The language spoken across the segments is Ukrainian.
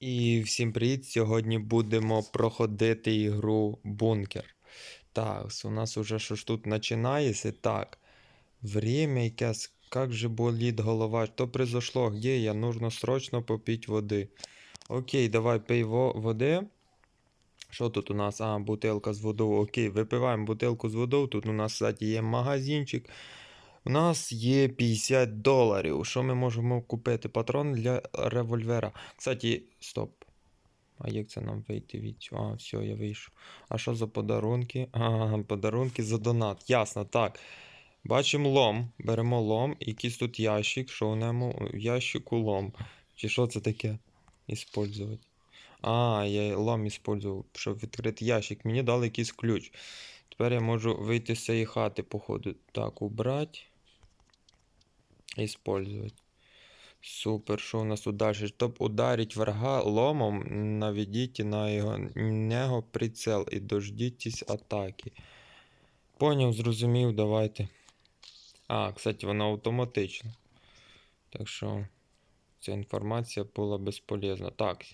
І всім привіт! Сьогодні будемо проходити ігру Бункер. Так, у нас уже що ж тут починається. Так. Время якесь. Как же болит голова? Что произошло? Где я? Нужно срочно попить води. Окей, давай пий води. Що тут у нас? А, бутилка з водою. Окей, випиваємо бутилку з водою. Тут у нас, кстати, є магазинчик. У нас є 50 доларів. Що ми можемо купити? Патрон для револьвера. Кстати, стоп. А як це нам вийти від цього? А, все, я вийшов. А що за подарунки? А, подарунки за донат. Ясно, так. Бачимо лом. Беремо лом. Якийсь тут ящик. Що в ньому? Ящику лом. Чи що це таке? Іспользувати. А, я лом іспользував, щоб відкрити ящик. Мені дали якийсь ключ. Тепер я можу вийти з цієї хати, походу. Так, убрать. Использовать. Супер, що у нас тут далі? Щоб ударить врага ломом, наведіть на його нього прицел і дождітесь атаки. Поняв, зрозумів, давайте. А, кстати, воно автоматично. Так що ця інформація була безполезна. Так,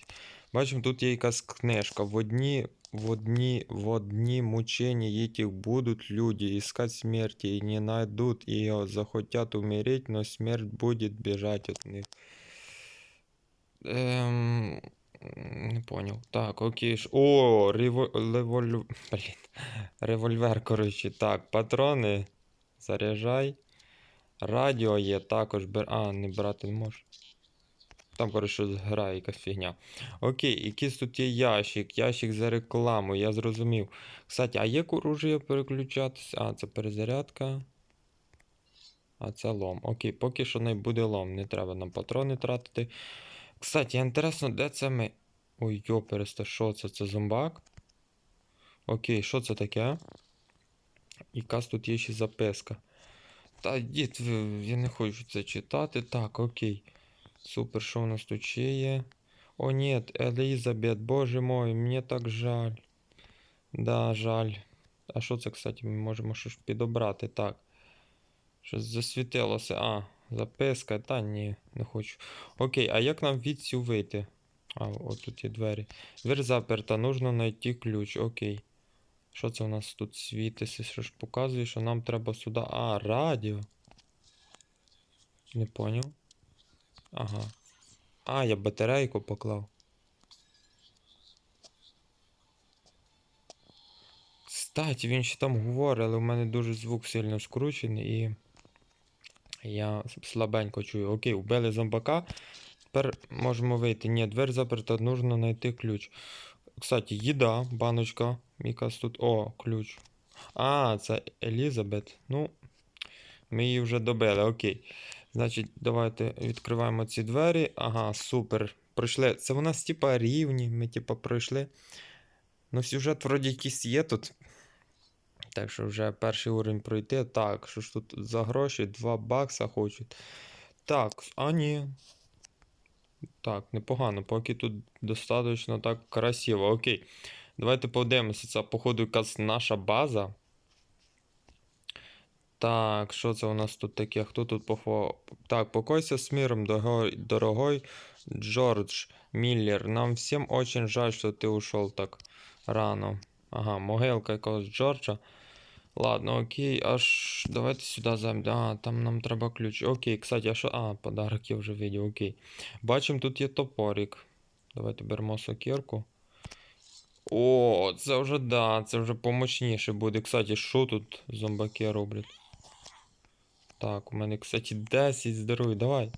бачимо, тут є якась книжка. В одні, в одні, в одні мучения этих будут люди искать смерти и не найдут ее, захотят умереть, но смерть будет бежать от них. Ем, не понял. Так, окей. О, рево... леволю... Блін. Револьвер, коротше. Так, патрони. Заряджай. Радіо є також. А, не брати не можеш. Там, коротше, грає якась фігня. Окей, якийсь тут є ящик, ящик за рекламу, я зрозумів. Кстати, а як оружие переключатися? А, це перезарядка. А це лом. Окей, поки що не буде лом, не треба нам патрони тратити. Кстати, інтересно, де це ми. Ой, йопересте, що це? Це зомбак? Окей, що це таке? Якась тут є ще записка. Та дід, я не хочу це читати. Так, окей. Супер, що у нас тут ще є? О, нет, Елізабет, боже мой, мені так жаль. Да, жаль. А що це, кстати, ми можемо щось підобрати? Так. Щось засвітилося. А, записка. Та ні, не хочу. Окей, а як нам від цю вийти? А, от тут є двері. Двері заперта, нужно знайти ключ. Окей. Що це у нас тут світиться? Що ж показує, що нам треба сюди. А, радіо. Не поняв. Ага. А, я батарейку поклав. Кстати, він ще там говорить, але у мене дуже звук сильно скручений і я слабенько чую. Окей, вбили зомбака. Тепер можемо вийти. Ні, двері заперта, нужно знайти ключ. Кстати, їда, баночка. Якась тут. О, ключ. А, це Елізабет. Ну, ми її вже добили, окей. Значить, давайте відкриваємо ці двері. Ага, супер. Пройшли. Це у нас, типа, рівні. Ми, типа, пройшли. Ну, сюжет вроді якийсь є тут. Так що вже перший уровень пройти. Так, що ж тут за гроші? 2 бакса хочуть. Так, а ні. Так, непогано, поки тут достатньо так красиво. Окей. Давайте подивимося. Це, походу, якась наша база. Так, що це у нас тут таке? Хто тут похо... Так, покойся з миром, дорогой, Джордж Миллер. Нам всем очень жаль, что ты ушел так рано. Ага, могилка якогось Джорджа. Ладно, окей, аж давайте сюди зайдемо. А, там нам треба ключ. Окей, кстати, а що. А, подарок я вже видів, окей. Бачимо, тут є топорик. Давайте беремо сокирку. О, це вже да, це вже помощніше буде. Кстати, що тут зомбаки роблять? Так, у мене, кстати, 10 здоров'я, давай.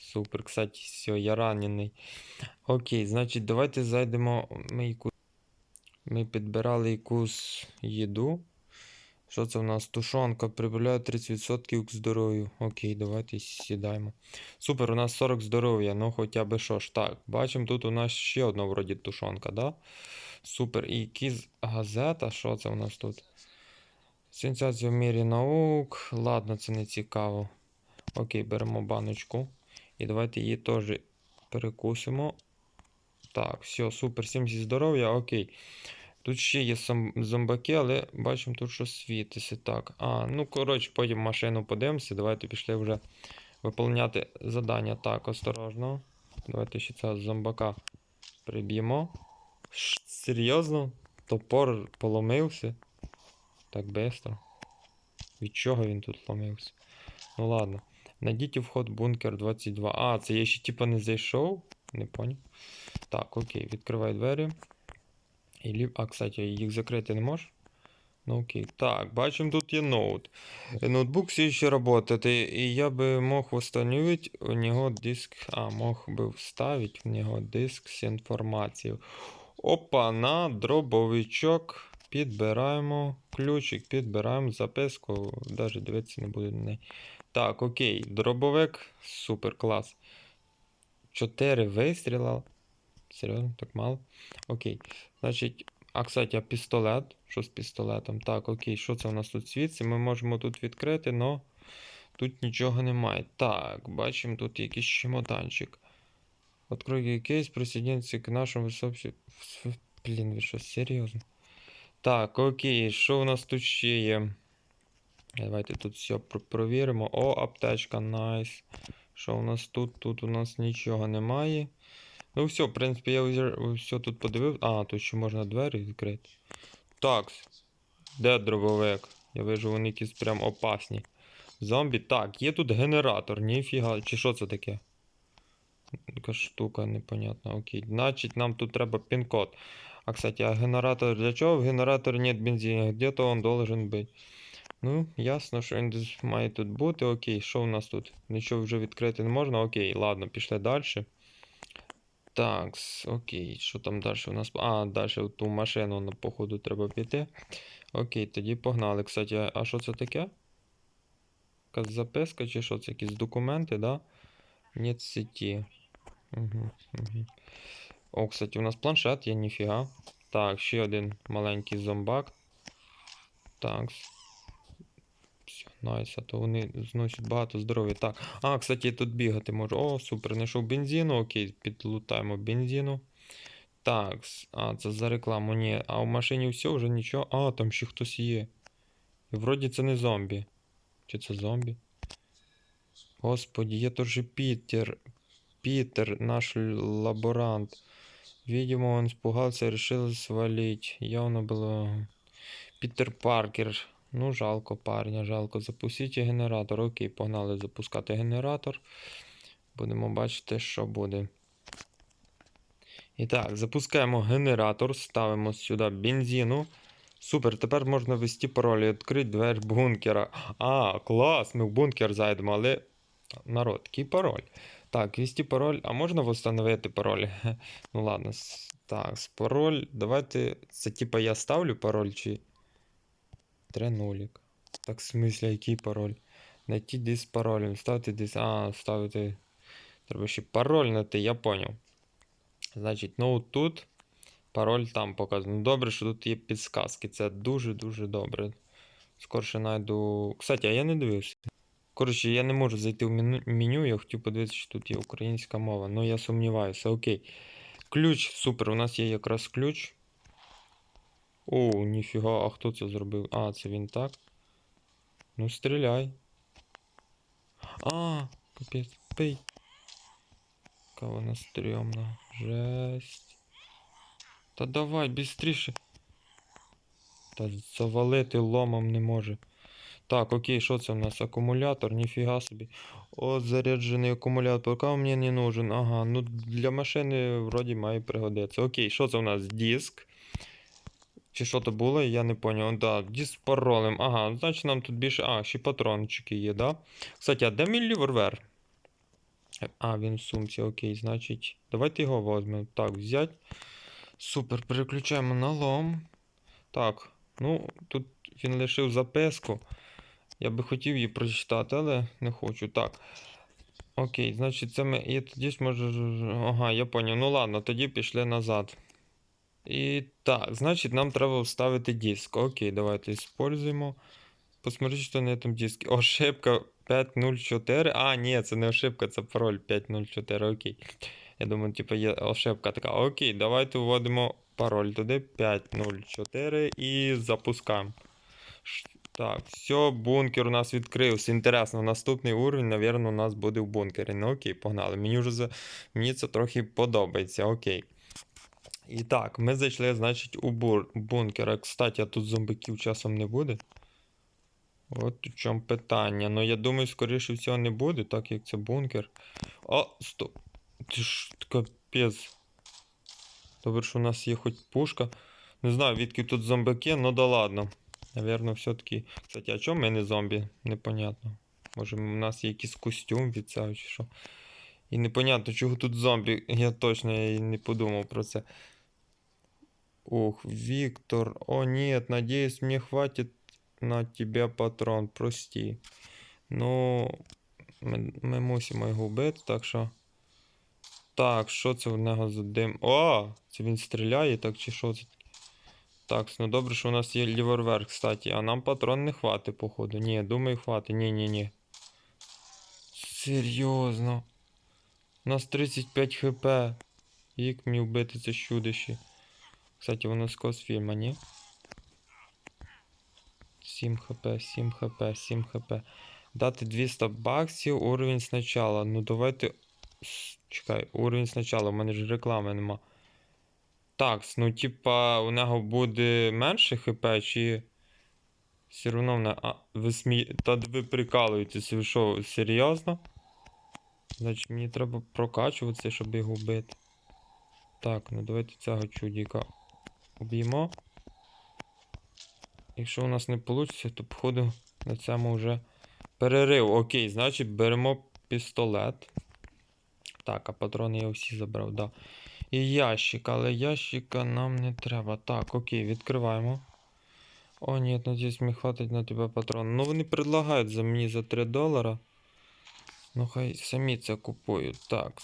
Супер, кстати, все, я ранений. Окей, значить, давайте зайдемо. Ми, яку... Ми підбирали якусь їду. Що це у нас? Тушонка прибавляє 30% к здоров'ю. Окей, давайте сідаємо. Супер, у нас 40 здоров'я, ну хоча б що ж. Так, бачимо, тут у нас ще одна вроді тушонка, да? Супер. І якісь газета, що це у нас тут? Сенсація в мірі наук. Ладно, це не цікаво. Окей, беремо баночку. І давайте її теж перекусимо. Так, все, супер, 70 здоров'я, окей. Тут ще є зомбаки, але бачимо тут що світиться. Так. А, ну коротше, потім машину подивимося. Давайте пішли вже виповняти задання. Так, осторожно. Давайте ще цього зомбака приб'ємо. Серйозно? Топор поломився? Так быстро. Від чого він тут ломився? Ну ладно. Найдіть у вход бункер 22. А, це я ще типа не зайшов? Не поняв. Так, окей, відкривай двері. І лів... А, кстати, їх закрити не можеш? Ну окей. Так, бачимо, тут є ноут. Ноутбук все еще работает, и, и я бы мог восстановить у него диск, а, мог бы вставить в него диск з інформацією. Опа, на дробовичок. Підбираємо ключик, підбираємо записку. Навіть дивитися не буду на. Так, окей, дробовик. Супер клас. Чотири вистріла. Серйозно, так мало? Окей. Значить, а кстати, а пістолет. Що з пістолетом? Так, окей, що це у нас тут світиться? Ми можемо тут відкрити, но тут нічого немає. Так, бачимо тут якийсь чемоданчик. Открой кейс, присоединиться к нашому сообществу. Блін, ви що, серйозно? Так, окей, що у нас тут ще є? Давайте тут все провіримо. О, аптечка, найс. Що у нас тут? Тут у нас нічого немає. Ну все, в принципі, я все тут подивив. А, тут ще можна двері відкрити. Так. Де дробовик? Я вижу, вони якісь прям опасні. Зомбі. Так, є тут генератор, ніфіга. Чи що це таке? Така штука непонятна. Окей. Значить, нам тут треба пін-код. А, кстати, а генератор для чого? В генераторі нет бензина. Где-то он должен быть. Ну, ясно, що він має тут бути. Окей, що у нас тут? Нічого вже відкрити не можна. Окей, ладно, пішли далі. Так, окей, що там далі у нас? А, далі в ту машину, походу, треба піти. Окей, тоді погнали. Кстати, а- а що це таке? Якась записка чи що це? Якісь документи, да? Нет сеті. Угу, угу. О, кстати, у нас планшет є, ніфіга. Так, ще один маленький зомбак. Так. Все, найс, а то вони зносять багато здоров'я. Так. А, кстати, я тут бігати можу. О, супер, знайшов бензину. Окей, підлутаємо бензину. Так, а, це за рекламу. Ні. А в машині все, вже нічого. А, там ще хтось є. І вроді це не зомбі. Чи це зомбі? Господи, є теж Пітер. Питер, наш лаборант. Видимо, он испугался и решил свалить. Явно было... Питер Паркер. Ну, жалко парня, жалко. Запустіть генератор. Окей, погнали запускати генератор. Будемо бачити, що буде. І так, запускаємо генератор, ставимо сюди бензину. Супер, тепер можна ввести пароль і відкрити двері бункера. А, клас, ми в бункер зайдемо, але. Народ, який пароль? Так, ввести пароль. А можна встановити пароль? Ну ладно. Так, пароль. Давайте. Це типа я ставлю пароль чи. Три. Так, в смислі, який пароль? Найти дис пароль. Ставити дис. А, ставити. Треба ще пароль знайти, я поняв. Значить, ну тут. Пароль там показано. Добре, що тут є підсказки. Це дуже-дуже добре. Скорше знайду. Кстати, а я не дивився. Коротше, я не можу зайти в меню, я хотів подивитися, що тут є українська мова. Ну я сумніваюся, окей. Ключ, супер, у нас є якраз ключ. О, ніфіга, а хто це зробив? А, це він так. Ну, стріляй. А, капець, пий. Яка вона стрьомна. Жесть. Та давай, бістріше. Та завалити ломом не може. Так, окей, що це в нас? Акумулятор, ніфіга собі. О, заряджений акумулятор. Поки мені не нужен. Ага, ну для машини вроді має пригодитися. Окей, що це у нас? Диск. Чи що то було? Я не поняв. Да, диск з паролем. Ага, значить нам тут більше. А, ще патрончики є, да? Кстати, а де мій револьвер? А, він в сумці, окей, значить. Давайте його візьмемо. Так, взять. Супер, переключаємо на лом. Так, ну, тут він лишив записку. Я би хотів її прочитати, але не хочу. Так. Окей, значить, це ми. І тоді ж може. Ага, я поняв. Ну ладно, тоді пішли назад. І так, значить, нам треба вставити диск. Окей, давайте используємо. Посмотрите, що на этом диске. Ошибка 504. А, ні, це не ошибка, це пароль 504. Окей. Я думаю, типу, є ошибка така. Окей, давайте вводимо пароль туди 504 і запускаємо. Так, все, бункер у нас відкрився. Інтересно, наступний уровень, напевно, у нас буде в бункері. Ну окей, погнали. Мені вже за... Мені це трохи подобається, окей. І так, ми зайшли, значить, у бур... бункер. Кстати, а тут зомбаків часом не буде. От у чому питання. Ну, я думаю, скоріше всього не буде, так як це бункер. О, стоп. Ти ж капець. Добре, що у нас є хоч пушка. Не знаю, відки тут зомбаки, ну да ладно. Наверно, все-таки. Кстати, а чому ми не зомбі? Непонятно. Може, у нас якийсь костюм від цього чи що. І непонятно, чого тут зомбі. Я точно і не подумав про це. Ух, Віктор. О, нет, надеюсь, мне хватит на тебя патрон, прости. Ну, ми, ми мусимо його вбити, так що. Так, що це в нього за дим? О! Це він стріляє, так чи що це? Так, ну добре, що у нас є лівервер, кстати, а нам патрон не хватить, походу. Ні, думаю, хватить. Ні, ні, ні. Серйозно. У нас 35 хп. Як мені вбити це чудище? Кстати, воно з косфільма, ні? 7 хп, 7 хп, 7 хп. Дати 200 баксів, уровень спочатку. Ну давайте. Чекай, уровень спочатку, у мене ж реклами нема. Так, ну типа у нього буде менше хп, чи. Все одно в не- А, ви смі... Та ви прикалуєтеся, ви що, серйозно? Значить, мені треба прокачуватися, щоб його вбити. Так, ну давайте цього чудіка уб'ємо. Якщо у нас не вийде, то походу на цьому вже перерив. Окей, значить беремо пістолет. Так, а патрони я всі забрав, да. І ящик, але ящика нам не треба. Так, окей, відкриваємо. О, ні, надіюсь, мені хватить на тебе патрон. Ну, вони предлагають за мені за 3 долара. Ну, хай самі це купують. Так.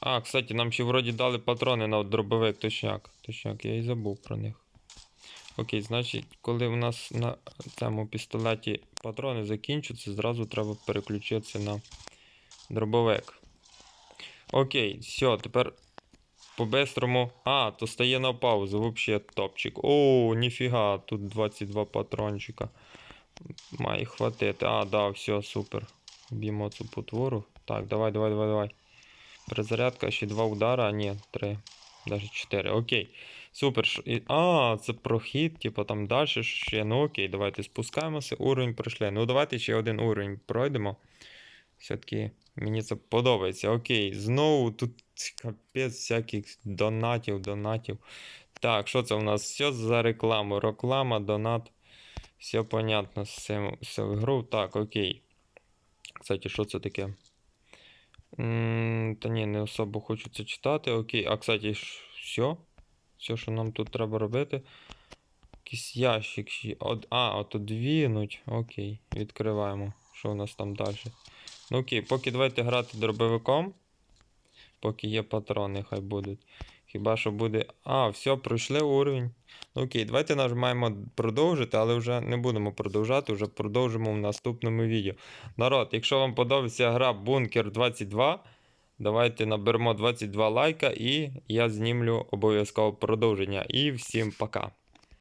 А, кстати, нам ще вроді дали патрони на дробовик, точняк. Точняк, я і забув про них. Окей, значить, коли у нас на цьому пістолеті патрони закінчаться, зразу треба переключитися на дробовик. Окей, все, тепер по-бистрому. А, то стає на паузу, вообще топчик. О, ніфіга, тут 22 патрончика. Має хватити. А, да, все, супер. Б'ємо цю потвору. Так, давай, давай, давай, давай. Перезарядка, ще два удара, а ні, три. Даже чотири. Окей. Супер. А, це прохід, типу там далі ще. Ну окей, давайте спускаємося. Уровень пройшли. Ну давайте ще один уровень пройдемо. Все-таки мені це подобається. Окей, знову тут капець всяких донатів, донатів. Так, що це у нас? Все за рекламу. Реклама, донат. Все понятно з цим цією гру. Так, окей. Кстати, що це таке? Та ні, не особо хочу це читати. Окей. А, кстати, все. Все, що нам тут треба робити. Якийсь ящик. От, а, от двінуть. Окей, відкриваємо. Що у нас там далі? Ну окей, поки давайте грати дробовиком. Поки є патрони, хай будуть. Хіба що буде. А, все, пройшли уровень. Ну окей, давайте нажимаємо продовжити, але вже не будемо продовжати, вже продовжимо в наступному відео. Народ, якщо вам подобається гра Bunker 22, давайте наберемо 22 лайка і я знімлю обов'язково продовження. І всім пока.